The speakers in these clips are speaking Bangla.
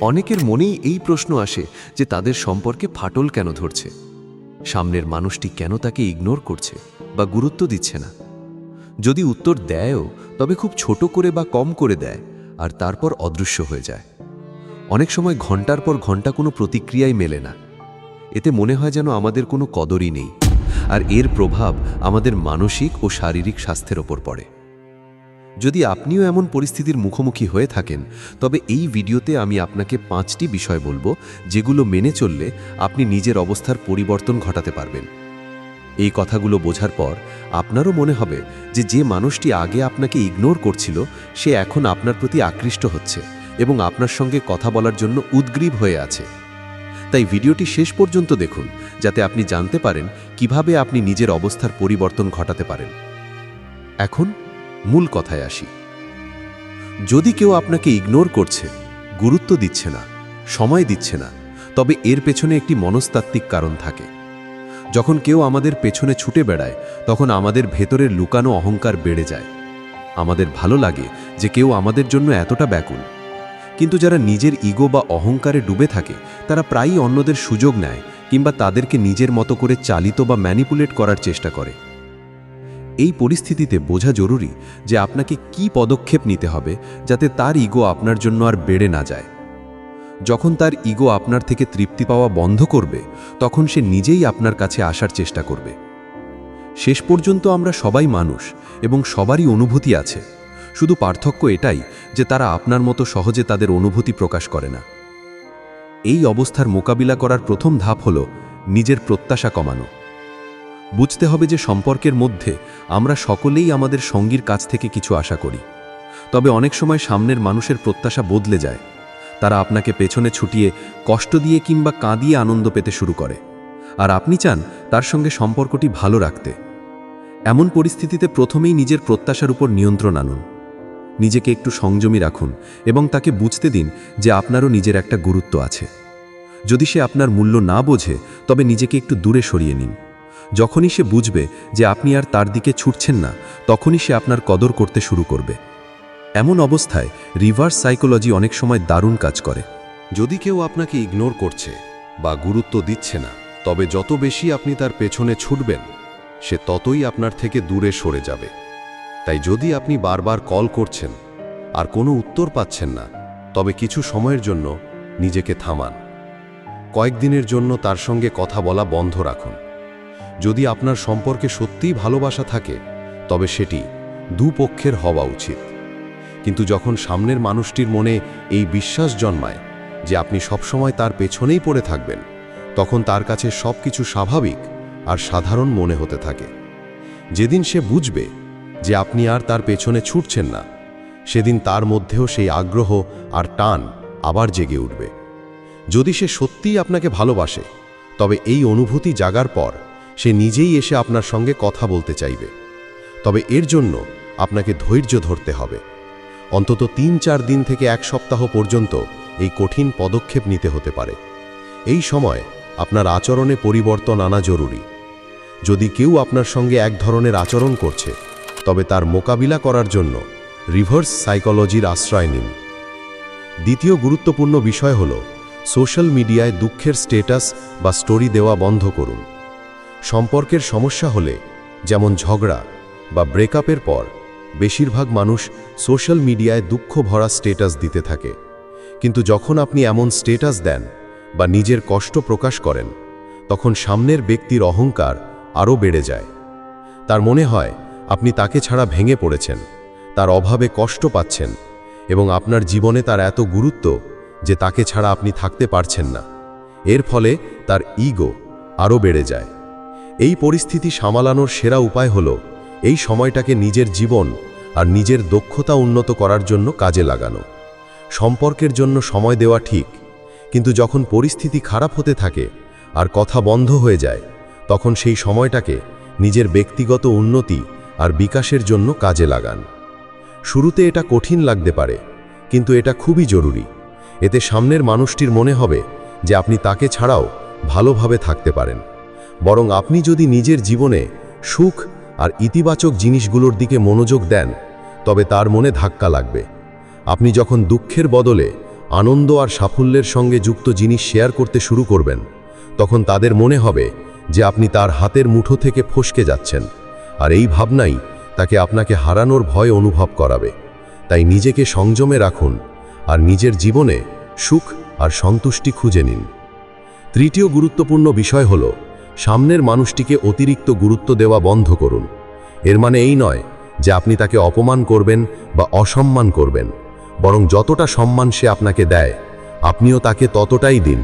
অনেকের মনেই এই প্রশ্ন আসে যে তাদের সম্পর্কে ফাটল কেন ধরছে? সামনের মানুষটি কেন তাকে ইগনোর করছে বা গুরুত্ব দিচ্ছে না? যদি উত্তর দেয়ও, তবে খুব ছোট করে বা কম করে দেয় আর তারপর অদৃশ্য হয়ে যায়। অনেক সময় ঘণ্টার পর ঘণ্টা কোনো প্রতিক্রিয়াই মেলে না। এতে মনে হয় যেন আমাদের কোনো কদরই নেই। আর এর প্রভাব আমাদের মানসিক ও শারীরিক স্বাস্থ্যের ওপর পড়ে। যদি আপনিও এমন পরিস্থিতির মুখোমুখি হয়ে থাকেন, তবে এই ভিডিওতে আমি আপনাকে পাঁচটি বিষয় বলব যেগুলো মেনে চললে আপনি নিজের অবস্থার পরিবর্তন ঘটাতে পারবেন। এই কথাগুলো বোঝার পর আপনারও মনে হবে যে যে মানুষটি আগে আপনাকে ইগনোর করছিল, সে এখন আপনার প্রতি আকৃষ্ট হচ্ছে এবং আপনার সঙ্গে কথা বলার জন্য উদ্গ্রীব হয়ে আছে। তাই ভিডিওটি শেষ পর্যন্ত দেখুন, যাতে আপনি জানতে পারেন কীভাবে আপনি নিজের অবস্থার পরিবর্তন ঘটাতে পারেন। এখন মূল কথায় আসি। যদি কেউ আপনাকে ইগনোর করছে, গুরুত্ব দিচ্ছে না, সময় দিচ্ছে না, তবে এর পেছনে একটি মনস্তাত্ত্বিক কারণ থাকে। যখন কেউ আমাদের পেছনে ছুটে বেড়ায়, তখন আমাদের ভেতরের লুকানো অহংকার বেড়ে যায়। আমাদের ভালো লাগে যে কেউ আমাদের জন্য এতটা ব্যাকুল। কিন্তু যারা নিজের ইগো বা অহংকারে ডুবে থাকে, তারা প্রায়ই অন্যদের সুযোগ নেয় কিংবা তাদেরকে নিজের মতো করে চালিত বা ম্যানিপুলেট করার চেষ্টা করে। এই পরিস্থিতিতে বোঝা জরুরি যে আপনাকে কি পদক্ষেপ নিতে হবে যাতে তার ইগো আপনার জন্য আর বেড়ে না যায়। যখন তার ইগো আপনার থেকে তৃপ্তি পাওয়া বন্ধ করবে, তখন সে নিজেই আপনার কাছে আসার চেষ্টা করবে। শেষ পর্যন্ত আমরা সবাই মানুষ এবং সবারই অনুভূতি আছে। শুধু পার্থক্য এটাই যে তারা আপনার মতো সহজে তাদের অনুভূতি প্রকাশ করে না। এই অবস্থার মোকাবিলা করার প্রথম ধাপ হল নিজের প্রত্যাশা কমানো। বুঝতে হবে যে সম্পর্কের মধ্যে আমরা সকলেই আমাদের সঙ্গীর কাছ থেকে কিছু আশা করি। তবে অনেক সময় সামনের মানুষের প্রত্যাশা বদলে যায়। তারা আপনাকে পেছনে ছুটিয়ে কষ্ট দিয়ে কিংবা কাঁদিয়ে আনন্দ পেতে শুরু করে। আর আপনি চান তার সঙ্গে সম্পর্কটি ভালো রাখতে। এমন পরিস্থিতিতে প্রথমেই নিজের প্রত্যাশার উপর নিয়ন্ত্রণ আনুন। নিজেকে একটু সংযমী রাখুন এবং তাকে বুঝতে দিন যে আপনারও নিজের একটা গুরুত্ব আছে। যদি সে আপনার মূল্য না বোঝে, তবে নিজেকে একটু দূরে সরিয়ে নিন। যখনই সে বুঝবে যে আপনি আর তার দিকে ছুটছেন না, তখনই সে আপনার কদর করতে শুরু করবে। এমন অবস্থায় রিভার্স সাইকোলজি অনেক সময় দারুণ কাজ করে। যদি কেউ আপনাকে ইগনোর করছে বা গুরুত্ব দিচ্ছে না, তবে যত বেশি আপনি তার পেছনে ছুটবেন, সে ততই আপনার থেকে দূরে সরে যাবে। তাই যদি আপনি বারবার কল করছেন আর কোনো উত্তর পাচ্ছেন না, তবে কিছু সময়ের জন্য নিজেকে থামান। কয়েকদিনের জন্য তার সঙ্গে কথা বলা বন্ধ রাখুন। যদি আপনার সম্পর্কে সত্যিই ভালোবাসা থাকে, তবে সেটি দুপক্ষের হওয়া উচিত। কিন্তু যখন সামনের মানুষটির মনে এই বিশ্বাস জন্মায় যে আপনি সবসময় তার পেছনেই পড়ে থাকবেন, তখন তার কাছে সব কিছু স্বাভাবিক আর সাধারণ মনে হতে থাকে। যেদিন সে বুঝবে যে আপনি আর তার পেছনে ছুটছেন না, সেদিন তার মধ্যেও সেই আগ্রহ আর টান আবার জেগে উঠবে। যদি সে সত্যিই আপনাকে ভালোবাসে, তবে এই অনুভূতি জাগার পর সে নিজেই এসে আপনার সঙ্গে কথা বলতে চাইবে। তবে এর জন্য আপনাকে ধৈর্য ধরতে হবে। অন্তত তিন চার দিন থেকে এক সপ্তাহ পর্যন্ত এই কঠিন পদক্ষেপ নিতে হতে পারে। এই সময় আপনার আচরণে পরিবর্তন আনা জরুরি। যদি কেউ আপনার সঙ্গে এক ধরনের আচরণ করছে, তবে তার মোকাবিলা করার জন্য রিভার্স সাইকোলজির আশ্রয় নিন। দ্বিতীয় গুরুত্বপূর্ণ বিষয় হল, সোশ্যাল মিডিয়ায় দুঃখের স্টেটাস বা স্টোরি দেওয়া বন্ধ করুন। সম্পর্কের সমস্যা হলে, যেমন ঝগড়া বা ব্রেকআপের পর, বেশিরভাগ মানুষ সোশ্যাল মিডিয়ায় দুঃখ ভরা স্টেটাস দিতে থাকে। কিন্তু যখন আপনি এমন স্টেটাস দেন বা নিজের কষ্ট প্রকাশ করেন, তখন সামনের ব্যক্তির অহংকার আরও বেড়ে যায়। তার মনে হয়, আপনি তাকে ছাড়া ভেঙে পড়েছেন, তার অভাবে কষ্ট পাচ্ছেন এবং আপনার জীবনে তার এত গুরুত্ব যে তাকে ছাড়া আপনি থাকতে পারছেন না। এর ফলে তার ইগো আরও বেড়ে যায়। এই পরিস্থিতি সামালানোর সেরা উপায় হল এই সময়টাকে নিজের জীবন আর নিজের দক্ষতা উন্নত করার জন্য কাজে লাগানো। সম্পর্কের জন্য সময় দেওয়া ঠিক, কিন্তু যখন পরিস্থিতি খারাপ হতে থাকে আর কথা বন্ধ হয়ে যায়, তখন সেই সময়টাকে নিজের ব্যক্তিগত উন্নতি আর বিকাশের জন্য কাজে লাগান। শুরুতে এটা কঠিন লাগতে পারে, কিন্তু এটা খুবই জরুরি। এতে সামনের মানুষটির মনে হবে যে আপনি তাকে ছাড়াও ভালোভাবে থাকতে পারেন। বরং আপনি যদি নিজের জীবনে সুখ আর ইতিবাচক জিনিসগুলোর দিকে মনোযোগ দেন, তবে তার মনে ধাক্কা লাগবে। আপনি যখন দুঃখের বদলে আনন্দ আর সাফল্যের সঙ্গে যুক্ত জিনিস শেয়ার করতে শুরু করবেন, তখন তাদের মনে হবে যে আপনি তার হাতের মুঠো থেকে ফসকে যাচ্ছেন, আর এই ভাবনাই তাকে আপনাকে হারানোর ভয় অনুভব করাবে। তাই নিজেকে সংযমে রাখুন আর নিজের জীবনে সুখ আর সন্তুষ্টি খুঁজে নিন। তৃতীয় গুরুত্বপূর্ণ বিষয় হল সামনের মানুষটিকে অতিরিক্ত গুরুত্ব দেওয়া বন্ধ করুন। এর মানে এই নয় যে আপনি তাকে অপমান করবেন বা অসম্মান করবেন। বরং যতটা সম্মান সে আপনাকে দেয়, আপনিও তাকে ততটাই দিন।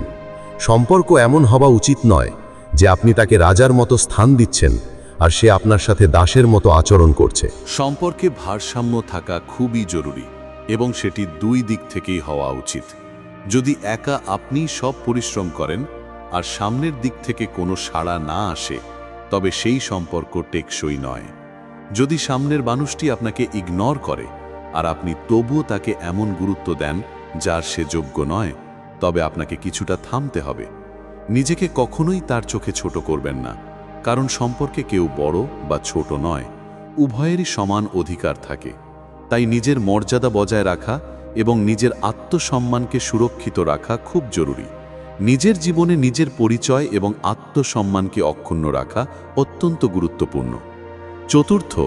সম্পর্ক এমন হওয়া উচিত নয় যে আপনি তাকে রাজার মতো স্থান দিচ্ছেন আর সে আপনার সাথে দাসের মতো আচরণ করছে। সম্পর্কে ভারসাম্য থাকা খুবই জরুরি এবং সেটি দুই দিক থেকেই হওয়া উচিত। যদি একা আপনি সব পরিশ্রম করেন আর সামনের দিক থেকে কোনো সাড়া না আসে, তবে সেই সম্পর্ক টেকসই নয়। যদি সামনের মানুষটি আপনাকে ইগনোর করে, আর আপনি তবুও তাকে এমন গুরুত্ব দেন যার সে যোগ্য নয়, তবে আপনাকে কিছুটা থামতে হবে। নিজেকে কখনোই তার চোখে ছোট করবেন না, কারণ সম্পর্কে কেউ বড় বা ছোট নয়, উভয়েরই সমান অধিকার থাকে। তাই নিজের মর্যাদা বজায় রাখা এবং নিজের আত্মসম্মানকে সুরক্ষিত রাখা খুব জরুরি। নিজের জীবনে নিজের পরিচয় এবং আত্মসম্মানকে অক্ষুণ্ণ রাখা অত্যন্ত গুরুত্বপূর্ণ। চতুর্থ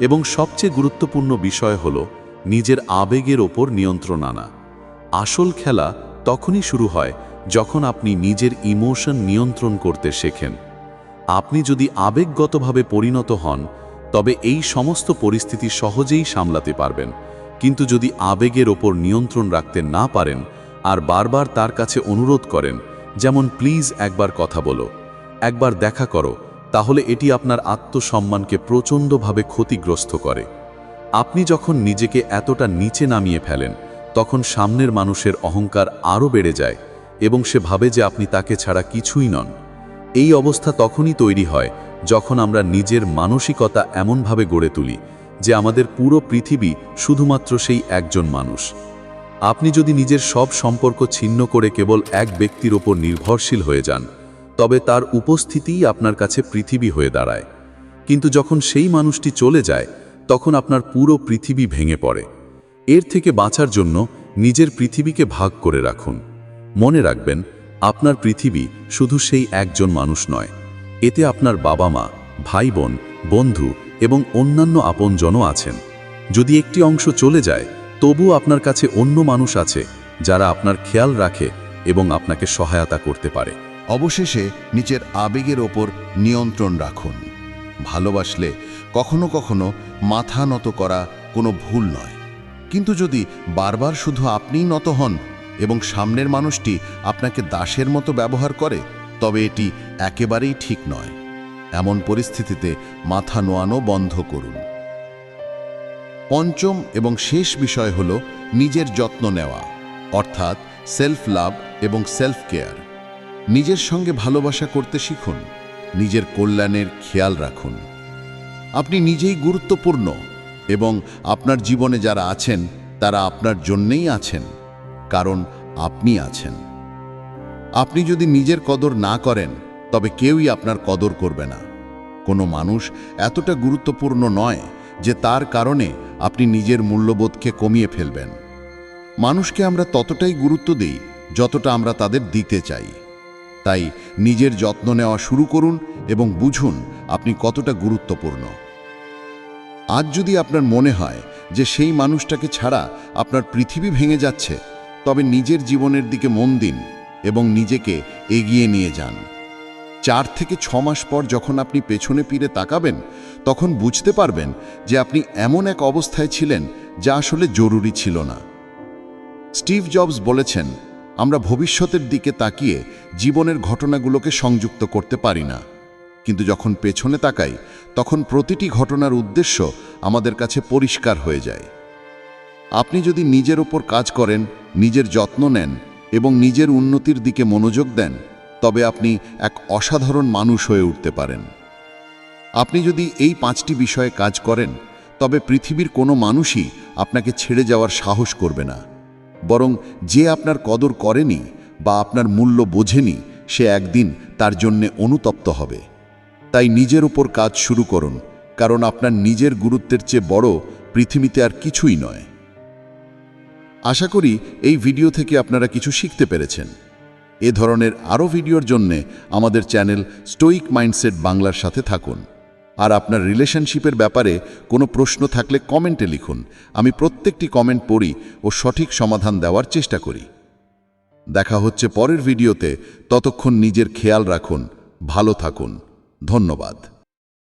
এবং সবচেয়ে গুরুত্বপূর্ণ বিষয় হল নিজের আবেগের ওপর নিয়ন্ত্রণ আনা। আসল খেলা তখনই শুরু হয় যখন আপনি নিজের ইমোশন নিয়ন্ত্রণ করতে শেখেন। আপনি যদি আবেগগতভাবে পরিণত হন, তবে এই সমস্ত পরিস্থিতি সহজেই সামলাতে পারবেন। কিন্তু যদি আবেগের ওপর নিয়ন্ত্রণ রাখতে না পারেন আর বারবার তার কাছে অনুরোধ করেন, যেমন, প্লিজ একবার কথা বলো। একবার দেখা করো, তাহলে এটি আপনার আত্মসম্মানকে প্রচণ্ডভাবে ক্ষতিগ্রস্ত করে। আপনি যখন নিজেকে এতটা নিচে নামিয়ে ফেলেন, তখন সামনের মানুষের অহংকার আরও বেড়ে যায় এবং সে ভাবে যে আপনি তাকে ছাড়া কিছুই নন। এই অবস্থা তখনই তৈরি হয় যখন আমরা নিজের মানসিকতা এমনভাবে গড়ে তুলি যে আমাদের পুরো পৃথিবী শুধুমাত্র সেই একজন মানুষ। আপনি যদি নিজের সব সম্পর্ক ছিন্ন করে কেবল এক ব্যক্তির ওপর নির্ভরশীল হয়ে যান, তবে তার উপস্থিতিই আপনার কাছে পৃথিবী হয়ে দাঁড়ায়। কিন্তু যখন সেই মানুষটি চলে যায়, তখন আপনার পুরো পৃথিবী ভেঙে পড়ে। এর থেকে বাঁচার জন্য নিজের পৃথিবীকে ভাগ করে রাখুন। মনে রাখবেন, আপনার পৃথিবী শুধু সেই একজন মানুষ নয়। এতে আপনার বাবা মা ভাই বোন বন্ধু এবং অন্যান্য আপনজনও আছেন। যদি একটি অংশ চলে যায় তবুও আপনার কাছে অন্য মানুষ আছে, যারা আপনার খেয়াল রাখে এবং আপনাকে সহায়তা করতে পারে। অবশেষে নিজের আবেগের ওপর নিয়ন্ত্রণ রাখুন। ভালোবাসলে কখনো কখনো মাথা নত করা কোনো ভুল নয়। কিন্তু যদি বারবার শুধু আপনিই নত হন এবং সামনের মানুষটি আপনাকে দাসের মতো ব্যবহার করে, তবে এটি একেবারেই ঠিক নয়। এমন পরিস্থিতিতে মাথা নোয়ানো বন্ধ করুন। পঞ্চম এবং শেষ বিষয় হল নিজের যত্ন নেওয়া, অর্থাৎ সেলফ লাভ এবং সেলফ কেয়ার নিজের সঙ্গে ভালোবাসা করতে শিখুন, নিজের কল্যাণের খেয়াল রাখুন। আপনি নিজেই গুরুত্বপূর্ণ এবং আপনার জীবনে যারা আছেন, তারা আপনার জন্যেই আছেন, কারণ আপনি আছেন। আপনি যদি নিজের কদর না করেন, তবে কেউই আপনার কদর করবে না। কোনো মানুষ এতটা গুরুত্বপূর্ণ নয় যে তার কারণে আপনি নিজের মূল্যবোধকে কমিয়ে ফেলবেন। মানুষকে আমরা ততটাই গুরুত্ব দিই যতটা আমরা তাদের দিতে চাই। তাই নিজের যত্ন নেওয়া শুরু করুন এবং বুঝুন আপনি কতটা গুরুত্বপূর্ণ। আজ যদি আপনার মনে হয় যে সেই মানুষটাকে ছাড়া আপনার পৃথিবী ভেঙে যাচ্ছে, তবে নিজের জীবনের দিকে মন দিন এবং নিজেকে এগিয়ে নিয়ে যান। চার থেকে ছ মাস পর যখন আপনি পেছনে ফিরে তাকাবেন, তখন বুঝতে পারবেন যে আপনি এমন এক অবস্থায় ছিলেন যা আসলে জরুরি ছিল না। স্টিভ জবস বলেছেন, আমরা ভবিষ্যতের দিকে তাকিয়ে জীবনের ঘটনাগুলোকে সংযুক্ত করতে পারি না। কিন্তু যখন পেছনে তাকাই, তখন প্রতিটি ঘটনার উদ্দেশ্য আমাদের কাছে পরিষ্কার হয়ে যায়। আপনি যদি নিজের ওপর কাজ করেন, নিজের যত্ন নেন এবং নিজের উন্নতির দিকে মনোযোগ দেন তবে আপনি এক অসাধারণ মানুষ হয়ে উঠতে পারেন। আপনি যদি এই পাঁচটি বিষয়ে কাজ করেন, তবে পৃথিবীর কোনো মানুষই আপনাকে ছেড়ে যাওয়ার সাহস করবে না। বরং যে আপনার কদর করেনি বা আপনার মূল্য বোঝেনি, সে একদিন তার জন্যে অনুতপ্ত হবে। তাই নিজের উপর কাজ শুরু করুন, কারণ আপনার নিজের গুরুত্বের চেয়ে বড় পৃথিবীতে আর কিছুই নয়। আশা করি এই ভিডিও থেকে আপনারা কিছু শিখতে পেরেছেন। এ ধরনের আরও ভিডিওর জন্যে আমাদের চ্যানেল স্টোইক মাইন্ডসেট বাংলার সাথে থাকুন। আর আপনার রিলেশনশিপের ব্যাপারে কোনো প্রশ্ন থাকলে কমেন্টে লিখুন। আমি প্রত্যেকটি কমেন্ট পড়ি ও সঠিক সমাধান দেওয়ার চেষ্টা করি। দেখা হচ্ছে পরের ভিডিওতে। ততক্ষণ নিজের খেয়াল রাখুন। ভালো থাকুন। ধন্যবাদ।